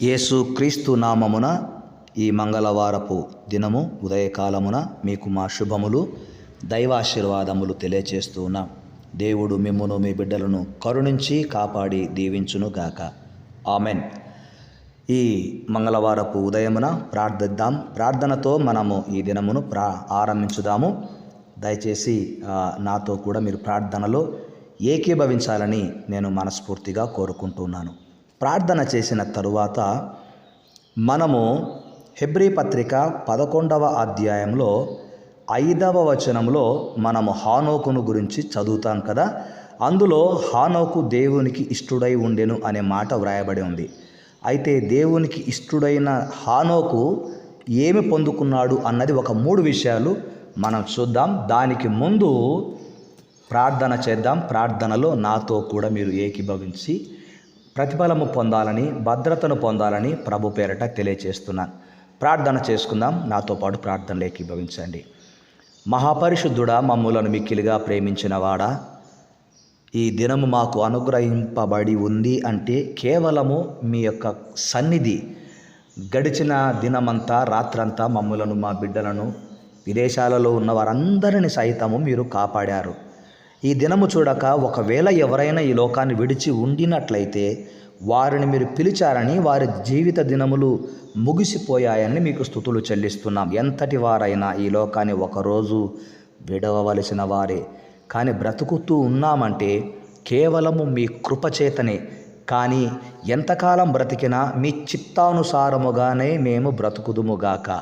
యేసు క్రీస్తు నామమున ఈ మంగళవారపు దినము ఉదయకాలమున మీకు మా శుభములు దైవాశీర్వాదములు తెలియచేస్తూ ఉన్నాం. దేవుడు మిమ్మును మీ బిడ్డలను కరుణించి కాపాడి దీవించును గాక. ఆమెన్. ఈ మంగళవారపు ఉదయమున ప్రార్థిద్దాం. ప్రార్థనతో మనము ఈ దినమును ప్రా ఆరంభించుదాము. దయచేసి నాతో కూడా మీరు ప్రార్థనలో ఏకీభవించాలని నేను మనస్ఫూర్తిగా కోరుకుంటున్నాను. ప్రార్థన చేసిన తరువాత మనము హెబ్రీ పత్రిక పదకొండవ అధ్యాయంలో ఐదవ వచనంలో మనము హానోకును గురించి చదువుతాం కదా? అందులో హానోకు దేవునికి ఇష్టుడై ఉండెను అనే మాట వ్రాయబడి ఉంది. అయితే దేవునికి ఇష్టుడైన హానోకు ఏమి పొందుకున్నాడు అన్నది ఒక మూడు విషయాలు మనం చూద్దాం. దానికి ముందు ప్రార్థన చేద్దాం. ప్రార్థనలో నాతో కూడా మీరు ఏకీభవించి ప్రతిఫలము పొందాలని భద్రతను పొందాలని ప్రభు పేరట తెలియచేస్తున్నాను ప్రార్థన చేసుకుందాం. నాతో పాటు ప్రార్థనలు భవించండి మహాపరిశుద్ధుడా మమ్ములను మిక్కిలిగా ప్రేమించిన వాడా ఈ దినము మాకు అనుగ్రహింపబడి ఉంది అంటే కేవలము మీ యొక్క సన్నిధి గడిచిన దినమంతా రాత్రంతా మమ్ములను మా బిడ్డలను విదేశాలలో ఉన్న వారందరిని సైతము మీరు కాపాడారు. ఈ దినము చూడక ఒకవేళ ఎవరైనా ఈ లోకాన్ని విడిచి ఉండినట్లయితే వారిని మీరు పిలిచారని వారి జీవిత దినములు ముగిసిపోయాయని మీకు స్థుతులు చెల్లిస్తున్నాం. ఎంతటి వారైనా ఈ లోకాన్ని ఒకరోజు విడవవలసిన వారే. కానీ బ్రతుకుతూ ఉన్నామంటే కేవలము మీ కృపచేతనే కానీ ఎంతకాలం బ్రతికినా మీ చిత్తానుసారముగానే మేము బ్రతుకుదుముగాక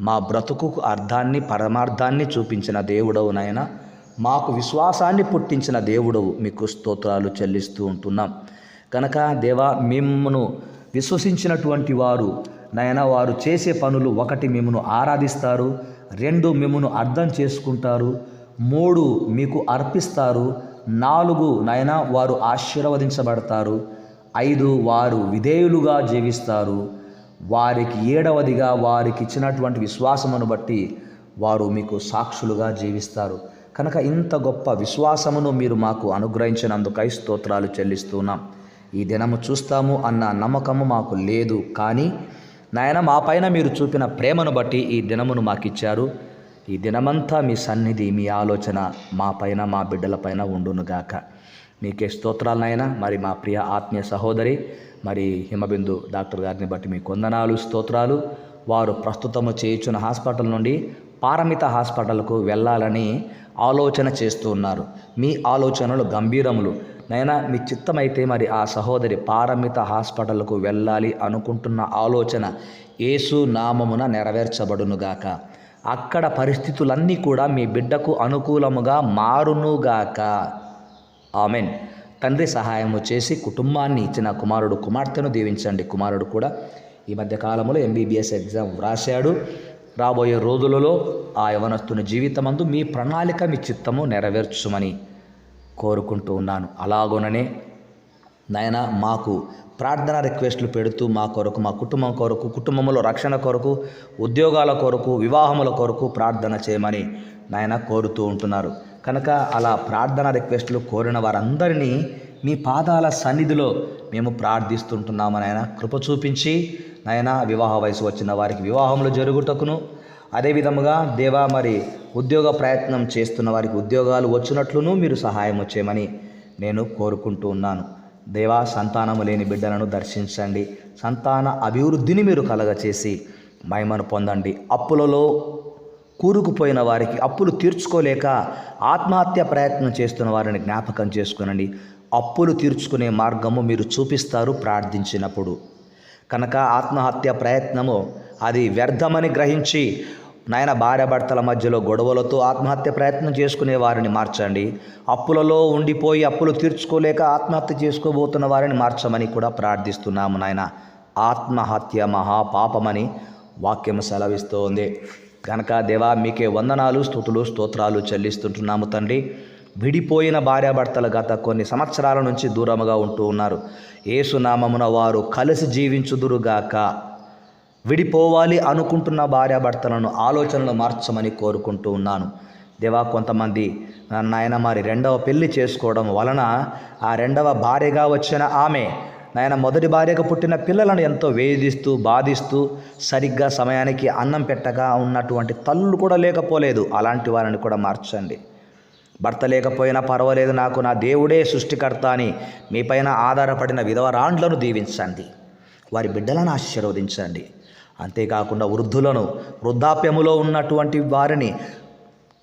మా బ్రతుకు అర్థాన్ని పరమార్థాన్ని చూపించిన దేవుడవు నాయన. మాకు విశ్వాసాన్ని పుట్టించిన దేవుడవు మీకు స్తోత్రాలు చెల్లిస్తూ ఉంటున్నాం. కనుక దేవా మిమ్మను విశ్వసించినటువంటి వారు నాయన వారు చేసే పనులు ఒకటి మిమ్మను ఆరాధిస్తారు రెండు మిమ్మను అర్థం చేసుకుంటారు మూడు మీకు అర్పిస్తారు నాలుగు నాయన వారు ఆశీర్వదించబడతారు ఐదు వారు విధేయులుగా జీవిస్తారు. వారికి ఏడవదిగా వారికి ఇచ్చినటువంటి విశ్వాసమును బట్టి వారు మీకు సాక్షులుగా జీవిస్తారు. కనుక ఇంత గొప్ప విశ్వాసమును మీరు మాకు అనుగ్రహించినందుకై స్తోత్రాలు చెల్లిస్తున్నాం. ఈ దినము చూస్తాము అన్న నమ్మకము మాకు లేదు. కానీ నాయన మా పైన మీరు చూపిన ప్రేమను బట్టి ఈ దినమును మాకు ఇచ్చారు ఈ దినమంతా మీ సన్నిధి మీ ఆలోచన మా పైన మా బిడ్డలపైన ఉండునుగాక మీకే స్తోత్రాలు నాయన. మరి మా ప్రియ ఆత్మీయ సహోదరి మరి హిమబిందు డాక్టర్ గారిని బట్టి మీ కొందనాలు స్తోత్రాలు. వారు ప్రస్తుతము చేయుచున్న హాస్పిటల్ నుండి పారమిత హాస్పిటల్కు వెళ్ళాలని ఆలోచన చేస్తూ ఉన్నారు. మీ ఆలోచనలు గంభీరములు. నైనా మీ చిత్తమైతే మరి ఆ సహోదరి పారమిత హాస్పిటల్కు వెళ్ళాలి అనుకుంటున్న ఆలోచన యేసు నామమున నెరవేర్చబడునుగాక అక్కడ పరిస్థితులన్నీ కూడా మీ బిడ్డకు అనుకూలముగా మారునుగాక ఆమెన్. తండ్రి సహాయము చేసి కుటుంబాన్ని ఇచ్చిన కుమారుడు కుమార్తెను దీవించండి. కుమారుడు కూడా ఈ మధ్య కాలంలో ఎంబీబీఎస్ ఎగ్జామ్ వ్రాశాడు. రాబోయే రోజులలో ఆ యవనస్తుని జీవితమందు మీ ప్రణాళిక మీ చిత్తము నెరవేర్చుమని కోరుకుంటూ ఉన్నాను. అలాగుననే నాయన మాకు ప్రార్థన రిక్వెస్ట్లు పెడుతూ మా కొరకు మా కుటుంబం కొరకు కుటుంబంలో రక్షణ కొరకు ఉద్యోగాల కొరకు వివాహముల కొరకు ప్రార్థన చేయమని నాయన కోరుతూ ఉంటున్నారు. కనుక అలా ప్రార్థన రిక్వెస్ట్లు కోరిన వారందరినీ మీ పాదాల సన్నిధిలో మేము ప్రార్థిస్తుంటున్నాము నాయన. కృప చూపించి నాయన వివాహ వయసు వచ్చిన వారికి వివాహములు జరుగుటకును. అదేవిధముగా దేవా మరి ఉద్యోగ ప్రయత్నం చేస్తున్న వారికి ఉద్యోగాలు వచ్చినట్లును మీరు సహాయం వచ్చేయమని నేను కోరుకుంటూ ఉన్నాను. దేవా సంతానము లేని బిడ్డలను దర్శించండి. సంతాన అభివృద్ధిని మీరు కలగచేసి మహిమను పొందండి. అప్పులలో కూరుకుపోయిన వారికి అప్పులు తీర్చుకోలేక ఆత్మహత్య ప్రయత్నం చేస్తున్న వారిని జ్ఞాపకం చేసుకునండి. అప్పులు తీర్చుకునే మార్గము మీరు చూపిస్తారు ప్రార్థించినప్పుడు. కనుక ఆత్మహత్య ప్రయత్నము అది వ్యర్థమని గ్రహించి నాయన భార్యాభర్తల మధ్యలో గొడవలతో ఆత్మహత్య ప్రయత్నం చేసుకునే వారిని మార్చండి. అప్పులలో ఉండిపోయి అప్పులు తీర్చుకోలేక ఆత్మహత్య చేసుకోబోతున్న వారిని మార్చమని కూడా ప్రార్థిస్తున్నాము నాయన. ఆత్మహత్య మహాపాపమని వాక్యం సెలవిస్తోంది. కనుక దేవా మీకే వందనాలు స్థుతులు స్తోత్రాలు చెల్లిస్తుంటున్నాము తండ్రి. విడిపోయిన భార్యాభర్తలు గత కొన్ని సంవత్సరాల నుంచి దూరముగా ఉంటూ ఉన్నారు. ఏసునామమున వారు కలిసి జీవించుదురుగాక. విడిపోవాలి అనుకుంటున్న భార్యాభర్తలను ఆలోచనలు మార్చమని కోరుకుంటూ ఉన్నాను. దేవా కొంతమంది నాయన మరి రెండవ పెళ్ళి చేసుకోవడం వలన ఆ రెండవ భార్యగా వచ్చిన ఆమె నాయన మొదటి భార్యకు పుట్టిన పిల్లలను ఎంతో వేధిస్తూ బాధిస్తూ సరిగ్గా సమయానికి అన్నం పెట్టగా ఉన్నటువంటి తల్లు కూడా లేకపోలేదు. అలాంటి వారిని కూడా మార్చండి. భర్త లేకపోయినా పర్వాలేదు నాకు నా దేవుడే సృష్టికర్త అని మీపైన ఆధారపడిన విధవరాండ్లను దీవించండి. వారి బిడ్డలను ఆశీర్వదించండి. అంతేకాకుండా వృద్ధులను వృద్ధాప్యములో ఉన్నటువంటి వారిని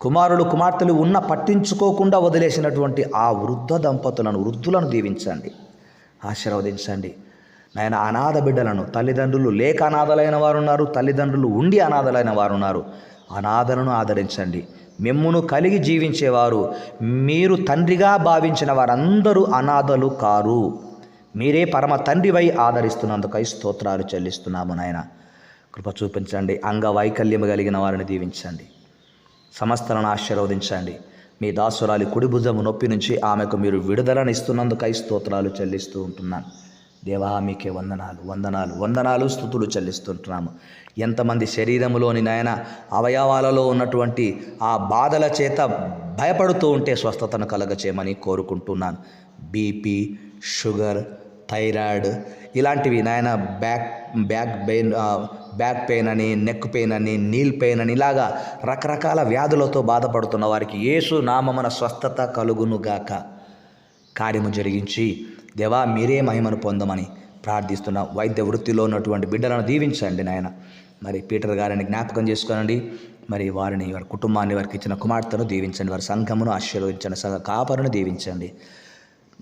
కుమారులు కుమార్తెలు ఉన్న పట్టించుకోకుండా వదిలేసినటువంటి ఆ వృద్ధ దంపతులను వృద్ధులను దీవించండి. ఆశీర్వదించండి. నాయన అనాథ బిడ్డలను తల్లిదండ్రులు లేక అనాథలైన వారు ఉన్నారు తల్లిదండ్రులు ఉండి అనాథలైన వారు ఉన్నారు అనాథలను ఆదరించండి. మిమ్మును కలిగి జీవించేవారు. మీరు తండ్రిగా భావించిన వారందరూ అనాథలు కారు. మీరే పరమ తండ్రివై ఆదరిస్తున్నందుకై స్తోత్రాలు చెల్లిస్తున్నాము నాయన. కృప చూపించండి అంగవైకల్యము కలిగిన వారిని దీవించండి. సమస్తలను ఆశీర్వదించండి. మీ దాసురాలి కుడి భుజము నొప్పి నుంచి ఆమెకు మీరు విడుదలను ఇస్తున్నందుకై స్తోత్రాలు చెల్లిస్తూ ఉంటున్నాను. దేవా మీకే వందనాలు వందనాలు వందనాలు స్థుతులు చెల్లిస్తుంటున్నాము. ఎంతమంది శరీరములోని నాయన అవయవాలలో ఉన్నటువంటి ఆ బాధల చేత భయపడుతూ ఉంటే స్వస్థతను కలగచేయమని కోరుకుంటున్నాను. బీపీ షుగర్ థైరాయిడ్ ఇలాంటివి నాయన back back pain back pain అని నెక్ పెయిన్ అని నీల్ పెయిన్ అని ఇలాగా రకరకాల వ్యాధులతో బాధపడుతున్న వారికి యేసు నామమున స్వస్థత కలుగునుగాక కార్యము జరిగించి దేవా మీరే మహిమను పొందమని ప్రార్థిస్తున్న వైద్య వృత్తిలో ఉన్నటువంటి బిడ్డలను దీవించండి నాయన. మరి పీటర్ గారిని జ్ఞాపకం చేసుకోనండి. మరి వారిని వారి కుటుంబాన్ని వారికి ఇచ్చిన కుమార్తెను దీవించండి. వారి సంఘమును ఆశీర్వదించండి సగ కాపరును దీవించండి.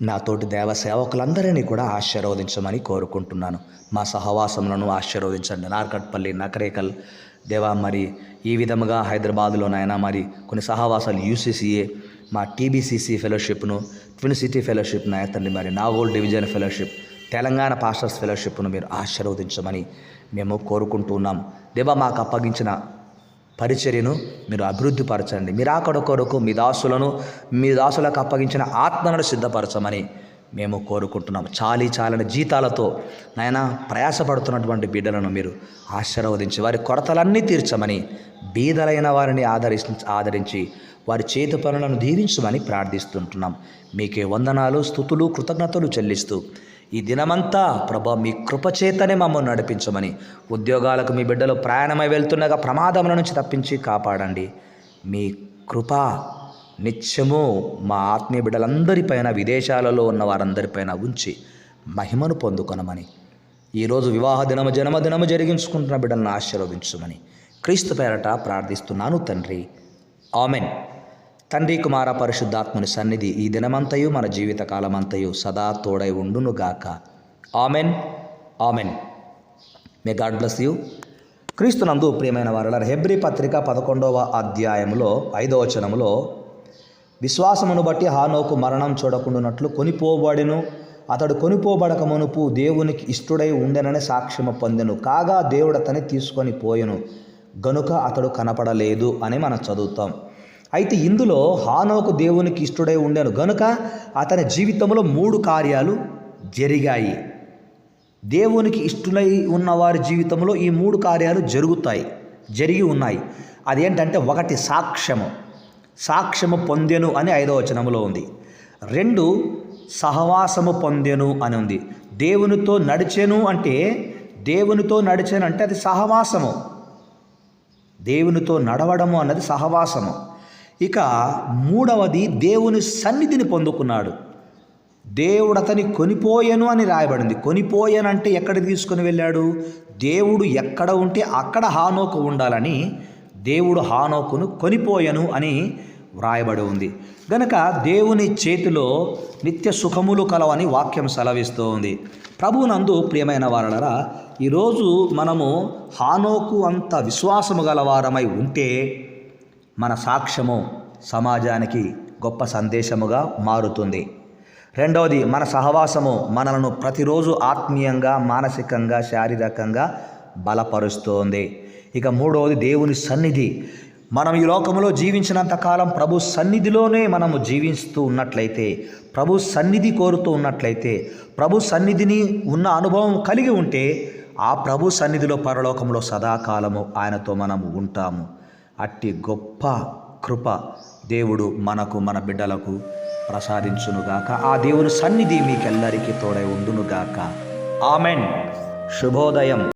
నా తోటి దేవ సేవకులందరినీ కూడా ఆశీర్వదించమని కోరుకుంటున్నాను. మా సహవాసములను ఆశీర్వదించండి. నార్కట్పల్లి నకరేకల్. దేవా మరి ఈ విధముగా హైదరాబాదులోనైనా మరి కొన్ని సహవాసాలు యూసీసీఏ మా టీబీసీసీ ఫెలోషిప్ను ట్విన్ సిటీ ఫెలోషిప్ తండ్రి మరి Nagole division fellowship Telangana pastors ఫెలోషిప్ను మీరు ఆశీర్వదించమని మేము కోరుకుంటున్నాం. దేవా మాకు అప్పగించిన పరిచర్యను మీరు అభివృద్ధి పరచండి మీరు ఆకడ కొరకు మీ దాసులను మీ దాసులకు అప్పగించిన ఆత్మలను సిద్ధపరచమని మేము కోరుకుంటున్నాం చాలీ చాలని జీతాలతో నాయన ప్రయాసపడుతున్నటువంటి బిడ్డలను మీరు ఆశీర్వదించి వారి కొరతలన్నీ తీర్చమని బీదలైన వారిని ఆదరించి ఆదరించి వారి చేతి పనులను దీవించమని ప్రార్థిస్తుంటున్నాం. మీకే వందనాలు స్థుతులు కృతజ్ఞతలు చెల్లిస్తూ ఈ దినమంతా ప్రభా మీ కృపచేతనే మమ్మల్ని నడిపించమని ఉద్యోగాలకు మీ బిడ్డలు ప్రయాణమై వెళ్తుండగా ప్రమాదముల నుంచి తప్పించి కాపాడండి. మీ కృప నిత్యము మా ఆత్మీయ బిడ్డలందరిపైన విదేశాలలో ఉన్న వారందరిపైన ఉంచి మహిమను పొందుకొనమని ఈరోజు వివాహ దినము జన్మదినము జరిగించుకుంటున్న బిడ్డలను ఆశీర్వదించమని క్రీస్తు పేరట ప్రార్థిస్తున్నాను తండ్రి. ఆమెన్. తండ్రి కుమార పరిశుద్ధాత్మని సన్నిధి ఈ దినమంతయు మన జీవితకాలమంతయు సదా తోడై ఉండునుగాక. Amen. Amen. May God bless you. క్రీస్తునందు ప్రియమైన వారల హెబ్రి పత్రిక పదకొండవ అధ్యాయములో ఐదవ వచనములో విశ్వాసమును బట్టి హానోకు మరణం చూడకుండానట్లు కొనిపోబడిను. అతడు కొనిపోబడక మునుపు దేవునికి ఇష్టడై ఉండెనని సాక్ష్యము పొందెను. కాగా దేవుడు అతని తీసుకొని పోయెను. గనుక అతడు కనపడలేదు అని మనం చదువుతాం. అయితే ఇందులో హానోకు దేవునికి ఇష్టడై ఉండెను. గనుక అతని జీవితంలో మూడు కార్యాలు జరిగాయి. దేవునికి ఇష్టలై ఉన్నవారి జీవితంలో ఈ మూడు కార్యాలు జరుగుతాయి జరిగి ఉన్నాయి. అదేంటంటే ఒకటి సాక్ష్యము. సాక్ష్యము పొందెను అని ఐదవ వచనములో ఉంది. రెండు సహవాసము పొందెను అని ఉంది. దేవునితో నడిచెను అంటే దేవునితో నడిచెను అంటే అది సహవాసము. దేవునితో నడవడము అన్నది సహవాసము. ఇక మూడవది దేవుని సన్నిధిని పొందుకున్నాడు. దేవుడు అతని కొనిపోయెను అని రాయబడింది. కొనిపోయానంటే అంటే ఎక్కడికి తీసుకుని వెళ్ళాడు? దేవుడు ఎక్కడ ఉంటే అక్కడ హానోకు ఉండాలని దేవుడు హానోకును కొనిపోయను అని వ్రాయబడి ఉంది. గనక దేవుని చేతిలో నిత్య సుఖములు కలవని వాక్యం సెలవిస్తూ ఉంది. ప్రభునందు ప్రియమైన వారలరా ఈరోజు మనము హానోకు అంత విశ్వాసము గలవారమై ఉంటే మన సాక్ష్యము సమాజానికి గొప్ప సందేశముగా మారుతుంది. రెండవది మన సహవాసము మనలను ప్రతిరోజు ఆత్మీయంగా మానసికంగా శారీరకంగా బలపరుస్తోంది. ఇక మూడవది దేవుని సన్నిధి. మనం ఈ లోకంలో జీవించినంత కాలం ప్రభు సన్నిధిలోనే మనము జీవిస్తూ ఉన్నట్లయితే ప్రభు సన్నిధి కోరుతూ ఉన్నట్లయితే ప్రభు సన్నిధిని ఉన్న అనుభవం కలిగి ఉంటే ఆ ప్రభు సన్నిధిలో పరలోకంలో సదాకాలము ఆయనతో మనము ఉంటాము. అట్టి గొప్ప కృప దేవుడు మనకు మన బిడ్డలకు ప్రసాదించునుగాక. ఆ దేవుని సన్నిధి మీకెల్లరికీ తోడై ఉండునుగాక. ఆమెన్. శుభోదయం.